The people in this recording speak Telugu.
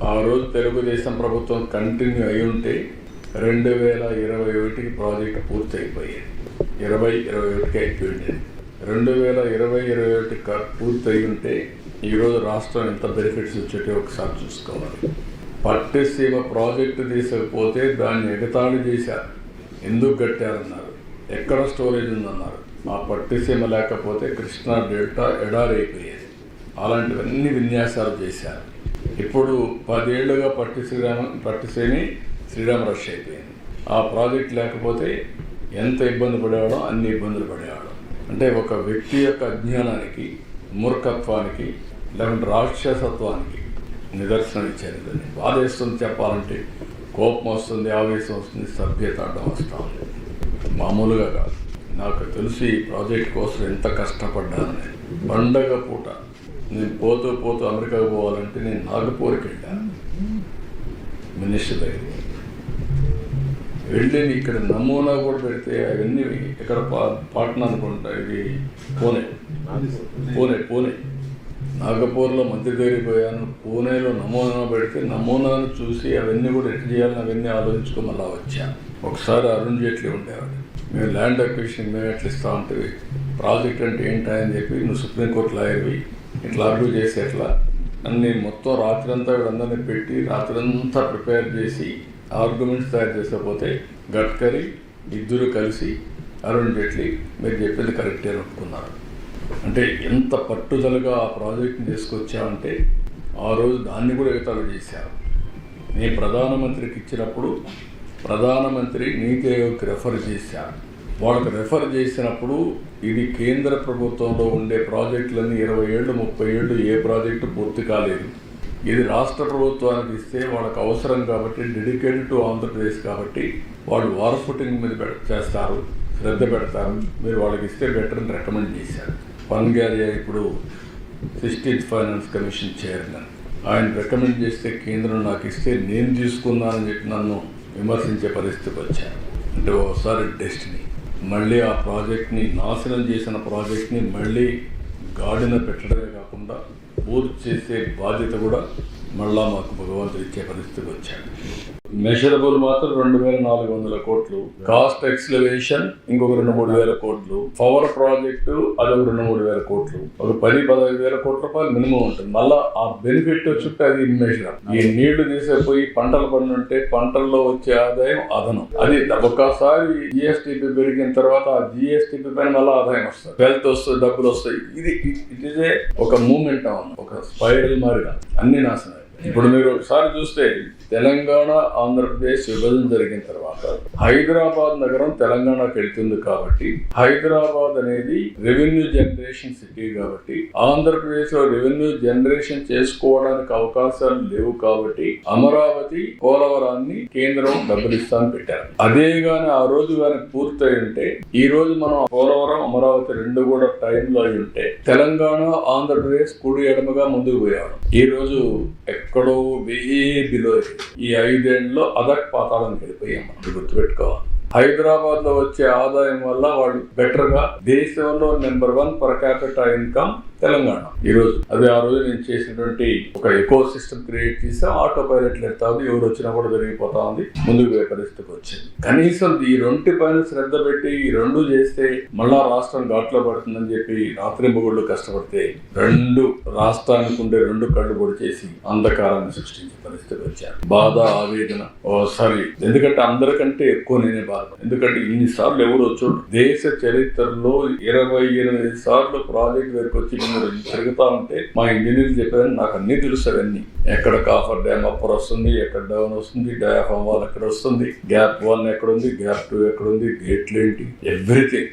ఆ రోజు తెలుగుదేశం ప్రభుత్వం కంటిన్యూ అయి ఉంటే రెండు వేల ఇరవై ఒకటికి ప్రాజెక్ట్ పూర్తి అయిపోయేది ఇరవై ఇరవై ఒకటికి అయిపోయింది రెండు వేల ఇరవై ఇరవై ఒకటి పూర్తి అయి ఉంటే ఈరోజు రాష్ట్రం ఎంత బెనిఫిట్స్ వచ్చేటో ఒకసారి చూసుకోవాలి. పట్టిసీమ ప్రాజెక్టు తీసుకపోతే దాన్ని ఎగతాళి చేశారు. ఎందుకు కట్టారన్నారు? ఎక్కడ స్టోరేజ్ ఉందన్నారు? మా పట్టిసీమ లేకపోతే కృష్ణా డెల్టా ఎడారైపోయేది అలాంటివన్నీ విన్యాసాలు చేశారు. ఇప్పుడు పదేళ్ళుగా పట్టి శ్రీరామ పట్టిసేమి శ్రీరామ రష్ అయిపోయింది. ఆ ప్రాజెక్ట్ లేకపోతే ఎంత ఇబ్బంది పడేవాడో అన్ని ఇబ్బందులు పడేవాడు. అంటే ఒక వ్యక్తి యొక్క అజ్ఞానానికి మూర్ఖత్వానికి లేకుంటే రాక్షసత్వానికి నిదర్శనం ఇచ్చారు ఇదని బాధేస్తుంది చెప్పాలంటే కోపం వస్తుంది ఆవేశం వస్తుంది సభ్యత అడ్డం వస్తుంది మామూలుగా కాదు. నాకు తెలిసి ఈ ప్రాజెక్ట్ కోసం ఎంత కష్టపడ్డాను పండగ పూట నేను పోతూ పోతూ అమెరికాకు పోవాలంటే నేను నాగపూర్కి వెళ్ళాను మినిస్టర్ దగ్గర వెళ్ళి ఇక్కడ నమూనా కూడా పెడితే అవన్నీ ఇక్కడ పా- పాట్నా అనుకుంటా ఇది పూణే. పూణే పూణే. నాగపూర్లో మంత్రి దగ్గరికి పోయాను. పూణేలో నమూనా పెడితే నమూనాను చూసి అవన్నీ కూడా ఎట్లా చేయాలని అవన్నీ ఆలోచించుకో మళ్ళా వచ్చాను ఒకసారి అరుణ్ జైట్లీ ఉండేవాడు. మేము ల్యాండ్ అక్విజిషన్ మేము ఎట్లా ఇస్తా ఉంటుంది ప్రాజెక్ట్ అంటే ఏంటా అని చెప్పి నువ్వు సుప్రీంకోర్టు లాయర్వి ఇట్లా ఆర్గ్యూ చేసి ఎట్లా అన్ని మొత్తం రాత్రంతా వీళ్ళందరినీ పెట్టి రాత్రంతా ప్రిపేర్ చేసి ఆర్గ్యుమెంట్స్ తయారు చేసకపోతే గడ్కరీ ఇద్దరు కలిసి అరుణ్ జైట్లీ మీరు చెప్పింది కరెక్టే అనుకున్నారు. అంటే ఎంత పట్టుదలగా ఆ ప్రాజెక్ట్ని తీసుకొచ్చామంటే ఆ రోజు దాన్ని కూడా ఎగతాళి చేశారు. నేను ప్రధానమంత్రికి ఇచ్చినప్పుడు ప్రధానమంత్రి నీతి ఆయోగ్కి రెఫర్ చేశారు. వాళ్ళకి రెఫర్ చేసినప్పుడు ఇది కేంద్ర ప్రభుత్వంలో ఉండే ప్రాజెక్టులన్నీ ఇరవై ఏళ్ళు ముప్పై ఏళ్ళు ఏ ప్రాజెక్టు పూర్తి కాలేదు. ఇది రాష్ట్ర ప్రభుత్వానికి ఇస్తే వాళ్ళకి అవసరం కాబట్టి డెడికేటెడ్ టు ఆంధ్రప్రదేశ్ కాబట్టి వాళ్ళు వార్ ఫుటింగ్ మీద చేస్తారు శ్రద్ధ పెడతారు. మీరు వాళ్ళకి ఇస్తే బెటర్ అని రికమెండ్ చేశారు. పవన్ గారి ఇప్పుడు సిక్స్టీన్త్ ఫైనాన్స్ కమిషన్ చైర్మన్ ఆయన రికమెండ్ చేస్తే కేంద్రం నాకు ఇస్తే నేను తీసుకున్నానని చెప్పి నన్ను విమర్శించే పరిస్థితికి వచ్చాను అంటే ఒకసారి డెస్టినీ మళ్ళీ ఆ ప్రాజెక్ట్ని నాశనం చేసిన ప్రాజెక్ట్ని మళ్ళీ గాడిన పెట్టడమే కాకుండా పూర్తి చేసే బాధ్యత కూడా మళ్ళా మాకు భగవంతుడు ఇచ్చే పరిస్థితికి వచ్చాడు. మెషరబుల్ మాత్రం రెండు వేల నాలుగు వందల కోట్లు. కాస్ట్ ఎక్స్లవేషన్ ఇంకొక రెండు మూడు వేల కోట్లు. పవర్ ప్రాజెక్టు అది ఒక రెండు మూడు వేల కోట్లు. ఒక పది పదహైదు వేల కోట్ల రూపాయలు మినిమం ఉంటుంది. మళ్ళా ఆ బెనిఫిట్ వచ్చి అది మెషర్ ఈ నీళ్ళు తీసేపోయి పంటలు పండుంటే పంటల్లో వచ్చే ఆదాయం అదనం. అది ఒక్కసారి జిఎస్టిపి పెరిగిన తర్వాత ఆ జిఎస్టిపి పైన మళ్ళీ ఆదాయం వస్తుంది. వెల్త్ వస్తుంది డబ్బులు వస్తాయి. ఇది ఇట్ ఇస్ ఏ ఒక మూమెంట్ ఒక స్పైరల్ మారిగా అన్ని నాశనం ఇప్పుడు మీరు ఒకసారి చూస్తే తెలంగాణ ఆంధ్రప్రదేశ్ విభజన జరిగిన తర్వాత హైదరాబాద్ నగరం తెలంగాణకి వెళ్తుంది కాబట్టి హైదరాబాద్ అనేది రెవెన్యూ జనరేషన్ సిటీ కాబట్టి ఆంధ్రప్రదేశ్లో రెవెన్యూ జనరేషన్ చేసుకోవడానికి అవకాశాలు లేవు కాబట్టి అమరావతి పోలవరాన్ని కేంద్రం డబ్బులు ఇస్తాను పెట్టారు. అదే గాని ఆ రోజు గాని పూర్తయి ఉంటే ఈ రోజు మనం పోలవరం అమరావతి రెండు కూడా టైంలో అయి ఉంటే తెలంగాణ ఆంధ్రప్రదేశ్ కుడి ఎడమగా ముందుకు పోయాడు ఈ రోజు ఎక్కడో వే బిలో ఈ ఐదేళ్ళలో అదక్ పాతాళానికి వెళ్ళిపోయాం మనం. గుర్తుపెట్టుకోవాలి. హైదరాబాద్లో వచ్చే ఆదాయం వల్ల వాళ్ళు బెటర్గా దేశంలో number one per capital income Telangana. ఈరోజు అదే అది ఆ రోజు నేను చేసినటువంటి ఒక ఎకో సిస్టమ్ క్రియేట్ చేసి ఆటో పైలట్ ఎడతా ఉంది ఎవరు వచ్చినా కూడా జరిగిపోతా ఉంది ముందుకు పోయే పరిస్థితికి వచ్చింది. కనీసం ఈ రెండు పైన శ్రద్ధ పెట్టి ఈ రెండు చేస్తే మళ్ళా రాష్ట్రం ఘాట్లో పడుతుందని చెప్పి రాత్రింబగుళ్ళు కష్టపడితే రెండు రాష్ట్రానికి ఉండే రెండు కళ్ళు పొడి చేసి అంధకారాన్ని సృష్టించే పరిస్థితికి వచ్చారు. బాధ ఆవేదన ఓసారి ఎందుకంటే అందరికంటే ఎక్కువ నేనే బాధ. ఎందుకంటే ఇన్ని సార్లు ఎవరు వచ్చాడు దేశ చరిత్రలో ఇరవై ఎనిమిది సార్లు ప్రాజెక్ట్ దగ్గరకు వచ్చి మీరు తిరుగుతా ఉంటే మా ఇంజనీర్ చెప్పారని నాకు అన్ని తెలుసు అవన్నీ. ఎక్కడ కాఫర్ డ్యామ్ అప్పర్ వస్తుంది ఎక్కడ డౌన్ వస్తుంది డయాఫామ్ వాల్ ఎక్కడ వస్తుంది గ్యాప్ వన్ ఎక్కడ ఉంది గ్యాప్ టూ ఎక్కడ ఉంది గేట్లు ఏంటి ఎవ్రీథింగ్.